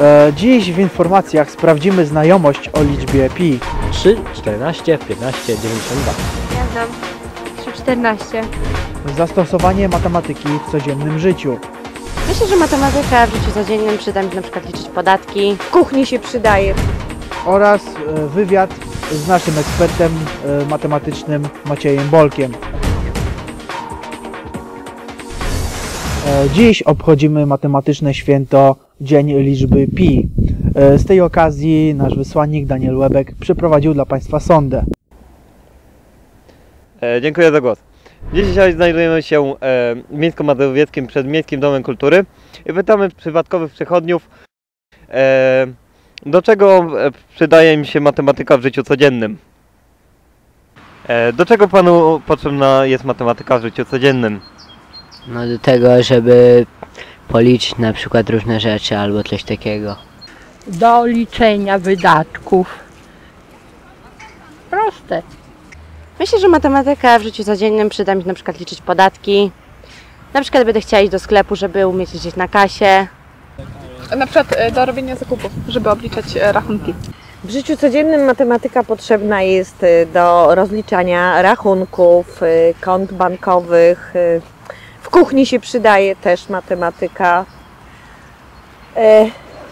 E, Dziś w informacjach sprawdzimy znajomość o liczbie pi. 3, 14, 15, 92. Ja znam. 3,14. Zastosowanie matematyki w codziennym życiu. Myślę, że matematyka w życiu codziennym przyda mi się na przykład liczyć podatki. w kuchni się przydaje. oraz e, wywiad z naszym ekspertem e, matematycznym Maciejem Bolkiem. E, Dziś obchodzimy matematyczne święto Dzień Liczby Pi. E, Z tej okazji nasz wysłannik Daniel Łebek przeprowadził dla Państwa sondę. E, dziękuję za głos. Dzisiaj znajdujemy się e, w Miejsko-Mazowieckim przed Miejskim Domem Kultury i pytamy przypadkowych przechodniów, e, do czego e, przydaje im się matematyka w życiu codziennym. E, do czego panu potrzebna jest matematyka w życiu codziennym? No do tego, żeby policzyć na przykład różne rzeczy albo coś takiego. do liczenia wydatków. Proste. Myślę, że matematyka w życiu codziennym przyda mi się na przykład liczyć podatki. Na przykład będę chciała iść do sklepu, żeby umieć liczyć na kasie. Na przykład e, do robienia zakupów, żeby obliczać e, rachunki. W życiu codziennym matematyka potrzebna jest y, do rozliczania rachunków, kont bankowych. Y, W kuchni się przydaje też matematyka. E,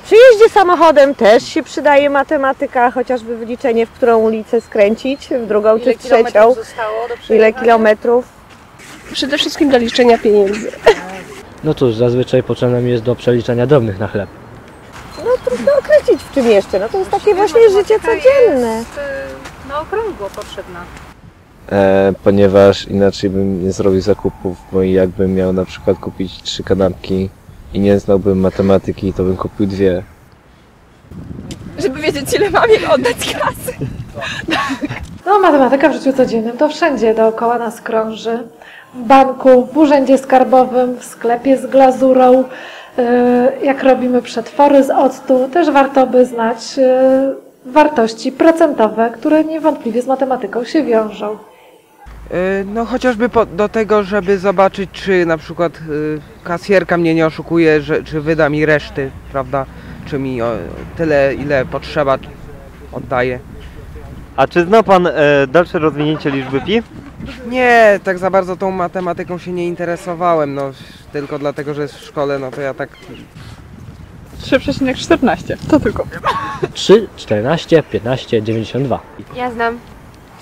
Przy jeździe samochodem też się przydaje matematyka, chociażby wyliczenie, w którą ulicę skręcić, w drugą czy w trzecią, ile kilometrów. Przede wszystkim do liczenia pieniędzy. No cóż, zazwyczaj potrzebne mi jest do przeliczania drobnych na chleb. No trudno określić w czym jeszcze, no to jest takie właśnie życie codzienne. Na okrągło potrzebna. E, ponieważ inaczej bym nie zrobił zakupów, bo jakbym miał na przykład kupić trzy kanapki i nie znałbym matematyki, to bym kupił dwie. Żeby wiedzieć ile mam i oddać kasy. No, matematyka w życiu codziennym to wszędzie dookoła nas krąży. W banku, w urzędzie skarbowym, w sklepie z glazurą. Yy, Jak robimy przetwory z octu, też warto by znać yy, wartości procentowe, które niewątpliwie z matematyką się wiążą. Y, No chociażby po, do tego, żeby zobaczyć, czy na przykład y, kasjerka mnie nie oszukuje, że, czy wyda mi reszty, prawda? Czy mi o, tyle, ile potrzeba oddaje. A czy zna pan e, dalsze rozwinięcie liczby pi? Nie, tak za bardzo tą matematyką się nie interesowałem, no tylko dlatego, że jest w szkole, no to ja tak 3,14. To tylko. 3, 14, 15, 92. Ja znam.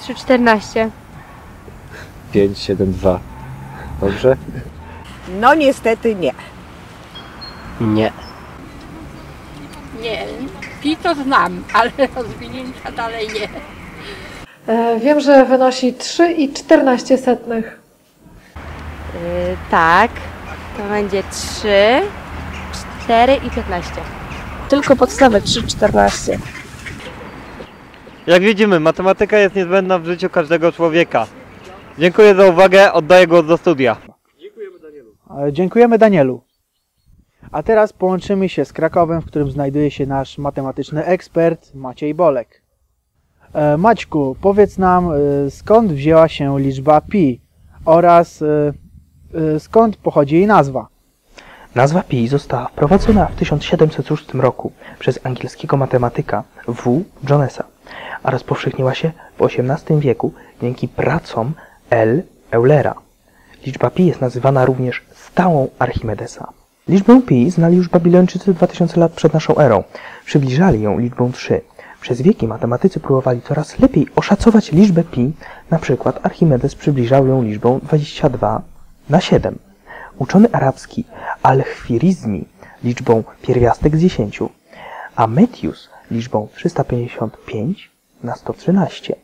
3,14. 5, 7, 2. Dobrze? No niestety nie. Nie. Nie, pi to znam, ale rozwinięcia dalej nie. Yy, Wiem, że wynosi 3,14 setnych. Yy, tak. To będzie 3, 4 i 15. Tylko podstawę 3,14. Jak widzimy, matematyka jest niezbędna w życiu każdego człowieka. Dziękuję za uwagę, oddaję głos do studia. E, Dziękujemy Danielu. A teraz połączymy się z Krakowem, w którym znajduje się nasz matematyczny ekspert Maciej Bolek. E, Maćku, powiedz nam e, skąd wzięła się liczba pi oraz skąd pochodzi jej nazwa. Nazwa pi została wprowadzona w 1706 roku przez angielskiego matematyka W. Jonesa, a rozpowszechniła się w XVIII wieku dzięki pracom L. Eulera. Liczba pi jest nazywana również stałą Archimedesa. Liczbę pi znali już Babilończycy 2000 lat przed naszą erą. Przybliżali ją liczbą 3. Przez wieki matematycy próbowali coraz lepiej oszacować liczbę pi, na przykład Archimedes przybliżał ją liczbą 22 na 7. Uczony arabski Al-Khwirizmi liczbą pierwiastek z 10, a Metius liczbą 355 na 113.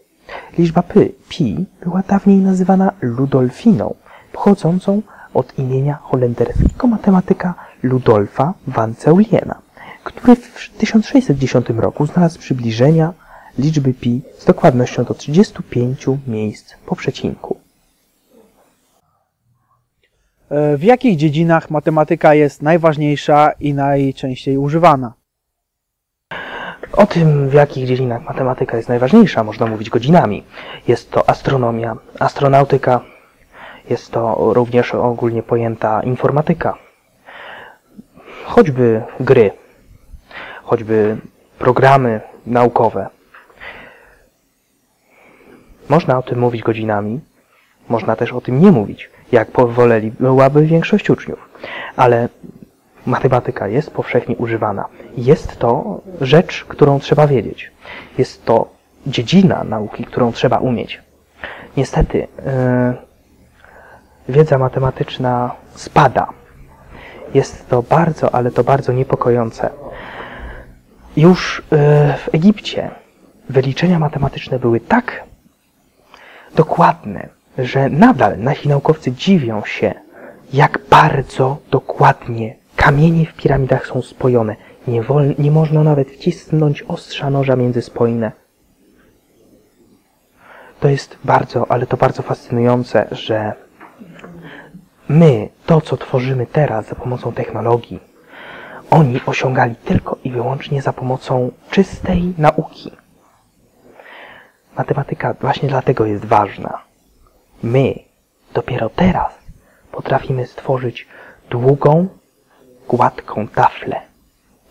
Liczba pi, była dawniej nazywana Ludolfiną, pochodzącą od imienia holenderskiego matematyka Ludolfa van Zeuliena, który w 1610 roku znalazł przybliżenia liczby pi z dokładnością do 35 miejsc po przecinku. E, W jakich dziedzinach matematyka jest najważniejsza i najczęściej używana? O tym, w jakich dziedzinach matematyka jest najważniejsza, można mówić godzinami. Jest to astronomia, astronautyka, jest to również ogólnie pojęta informatyka. Choćby gry. choćby programy naukowe. Można o tym mówić godzinami, można też o tym nie mówić, jak powolelibyłaby większość uczniów. Ale matematyka jest powszechnie używana. Jest to rzecz, którą trzeba wiedzieć. Jest to dziedzina nauki, którą trzeba umieć. Niestety, yy, wiedza matematyczna spada. Jest to bardzo, ale to bardzo niepokojące. Już yy, w Egipcie wyliczenia matematyczne były tak dokładne, że nadal nasi naukowcy dziwią się, jak bardzo dokładnie kamienie w piramidach są spojone. Nie, wol, nie można nawet wcisnąć ostrza noża między spojne. To jest bardzo, ale to bardzo fascynujące, że my, to co tworzymy teraz za pomocą technologii, oni osiągali tylko i wyłącznie za pomocą czystej nauki. Matematyka właśnie dlatego jest ważna. My dopiero teraz potrafimy stworzyć długą, gładką taflę.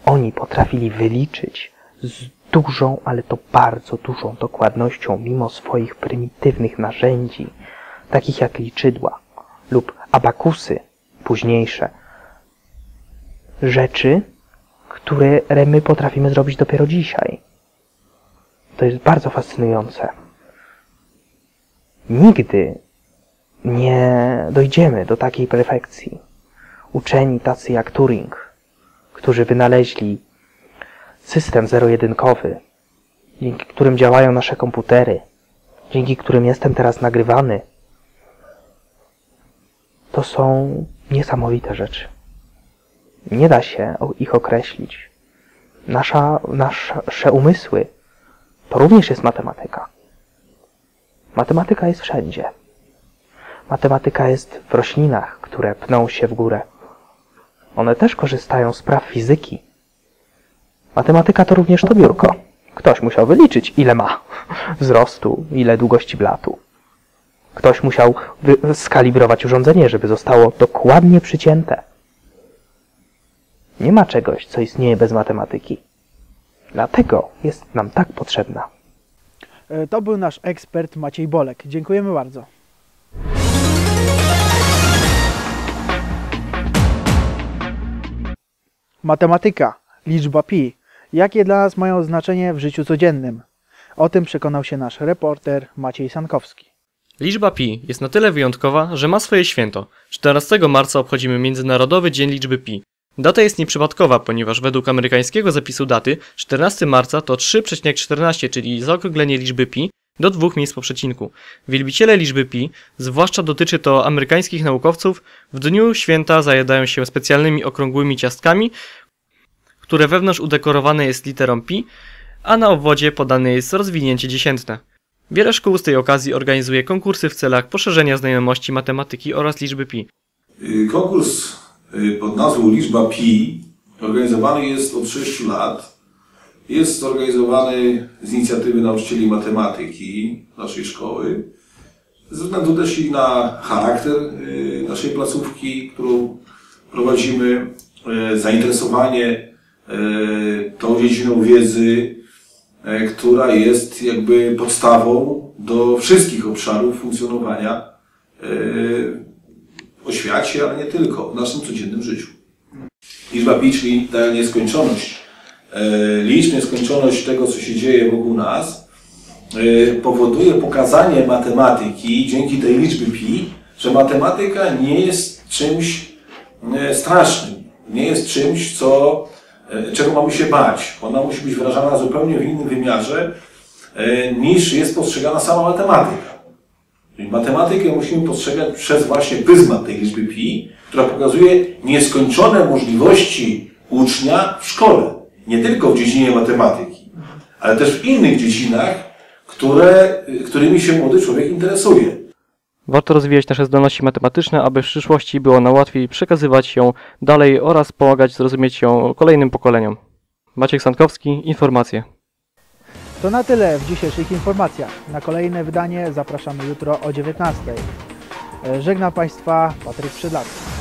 Oni potrafili wyliczyć z dużą, ale to bardzo dużą dokładnością, mimo swoich prymitywnych narzędzi, takich jak liczydła lub abakusy późniejsze. Rzeczy, które my potrafimy zrobić dopiero dzisiaj. To jest bardzo fascynujące. Nigdy nie dojdziemy do takiej perfekcji. Uczeni tacy jak Turing, którzy wynaleźli system zero-jedynkowy, dzięki którym działają nasze komputery, dzięki którym jestem teraz nagrywany, to są niesamowite rzeczy. Nie da się ich określić. Nasza, nasze umysły to również jest matematyka. Matematyka jest wszędzie. Matematyka jest w roślinach, które pną się w górę. One też korzystają z praw fizyki. Matematyka to również to biurko. Ktoś musiał wyliczyć, ile ma wzrostu, ile długości blatu. Ktoś musiał skalibrować urządzenie, żeby zostało dokładnie przycięte. Nie ma czegoś, co istnieje bez matematyki. Dlatego jest nam tak potrzebna. E, to był nasz ekspert Maciej Bolek. Dziękujemy bardzo. Matematyka, liczba pi. Jakie dla nas mają znaczenie w życiu codziennym? O tym przekonał się nasz reporter Maciej Sankowski. Liczba pi jest na tyle wyjątkowa, że ma swoje święto. 14 marca obchodzimy Międzynarodowy Dzień Liczby pi. Data jest nieprzypadkowa, ponieważ według amerykańskiego zapisu daty 14 marca to 3,14, czyli zaokrąglenie liczby pi do dwóch miejsc po przecinku. Wielbiciele liczby pi, zwłaszcza dotyczy to amerykańskich naukowców, w dniu święta zajadają się specjalnymi okrągłymi ciastkami, które wewnątrz udekorowane jest literą pi, a na obwodzie podane jest rozwinięcie dziesiętne. Wiele szkół z tej okazji organizuje konkursy w celach poszerzenia znajomości matematyki oraz liczby pi. Y, konkurs y, pod nazwą Liczba Pi organizowany jest od 6 lat. Jest organizowany z inicjatywy nauczycieli matematyki naszej szkoły. Ze względu też i na charakter y, naszej placówki, którą prowadzimy, zainteresowanie tą dziedziną wiedzy, która jest jakby podstawą do wszystkich obszarów funkcjonowania w oświacie, ale nie tylko, w naszym codziennym życiu. Liczba pi, czyli ta nieskończoność liczb, nieskończoność tego, co się dzieje wokół nas, powoduje pokazanie matematyki dzięki tej liczby pi, że matematyka nie jest czymś strasznym, nie jest czymś, co E, czego mamy się bać. Ona musi być wyrażana zupełnie w innym wymiarze e, niż jest postrzegana sama matematyka. Czyli matematykę musimy postrzegać przez właśnie pryzmat tej liczby pi, która pokazuje nieskończone możliwości ucznia w szkole. Nie tylko w dziedzinie matematyki, ale też w innych dziedzinach, które, którymi się młody człowiek interesuje. Warto rozwijać nasze zdolności matematyczne, aby w przyszłości było nam łatwiej przekazywać ją dalej oraz pomagać zrozumieć ją kolejnym pokoleniom. Maciek Sankowski, informacje. To na tyle w dzisiejszych informacjach. Na kolejne wydanie zapraszamy jutro o 19. Żegnam Państwa, Patryk Przydlacki.